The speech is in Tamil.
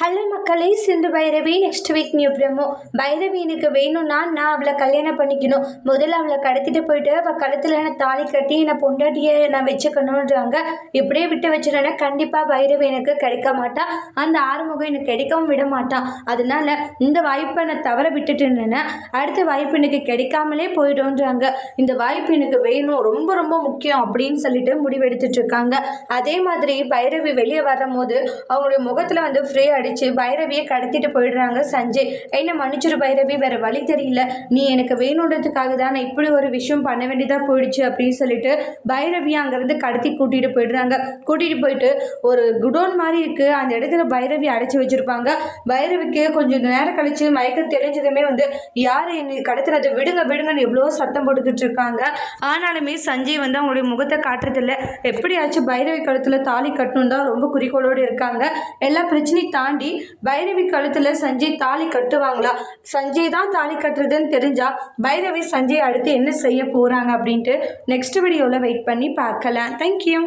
ஹலோ மக்களே Sindhu Bhairavi next week new promo Bhairavi எனக்கு வேணும்னா நான் அவளை கல்யாணம் பண்ணிக்கணும். முதல்ல அவளை கடத்திட்டு போயிட்டு அவள் கழுத்தில் என்னை தாலி கட்டி என்னை பொண்டாட்டியை நான் வச்சுக்கணுன்றாங்க இப்படியே விட்டு வச்சிடனா கண்டிப்பாக பைரவி எனக்கு கிடைக்க மாட்டான் அந்த ஆறுமுகம் எனக்கு கிடைக்கவும் விட மாட்டான் அதனால இந்த வாய்ப்பை நான் தவற விட்டுட்டுன்னு அடுத்த வாய்ப்பு எனக்கு கிடைக்காமலே போயிடும்ன்றாங்க. இந்த வாய்ப்பு எனக்கு வேணும் ரொம்ப ரொம்ப முக்கியம் அப்படின்னு சொல்லிட்டு முடிவெடுத்துட்டு இருக்காங்க. அதே மாதிரி பைரவி வெளியே வரும்போது அவங்களுடைய முகத்தில் வந்து ஃப்ரீ அடிச்சு பைரவியை கடத்திட்டு போயிடுறாங்க சஞ்சய். என்ன மன்னிச்சிரு பைரவி வேற வழி தெரியல. நீ எனக்கு வேணுன்றதுக்காக தான் நான் இப்படி ஒரு விஷயம் பண்ண வேண்டியதாக போயிடுச்சு அப்படின்னு சொல்லிட்டு பைரவியை அங்கேருந்து கடத்தி கூட்டிகிட்டு போயிடுறாங்க. கூட்டிகிட்டு போயிட்டு ஒரு குடோன் மாதிரி இருக்குது அந்த இடத்துல பைரவி அடைச்சி வச்சுருப்பாங்க. பைரவிக்கு கொஞ்சம் நேரம் கழிச்சு மயக்கம் தெரிஞ்சதுமே வந்து யார் என்னை கடத்தினது விடுங்க விடுங்கன்னு எவ்வளோ சத்தம் போட்டுக்கிட்டு இருக்காங்க. ஆனாலுமே சஞ்சய் வந்து அவங்களுடைய முகத்தை காட்டுறதில்ல. எப்படியாச்சும் பைரவி கழுத்தில் தாலி கட்டணும் தான் ரொம்ப குறிக்கோளோடு இருக்காங்க. எல்லா பிரச்சனையும் தாண்டி பைரவி கழுத்தில் சஞ்சய் தாலி கட்டுவாங்களா? சஞ்சய் தான் தாலி கட்டுறதுன்னு தெரிஞ்சா பைரவி சஞ்சய் அடுத்து என்ன செய்ய போகிறாங்க அப்படின்ட்டு நெக்ஸ்ட் வீடியோவில் வெயிட் பண்ணி பார்க்கலாம். தேங்க்யூ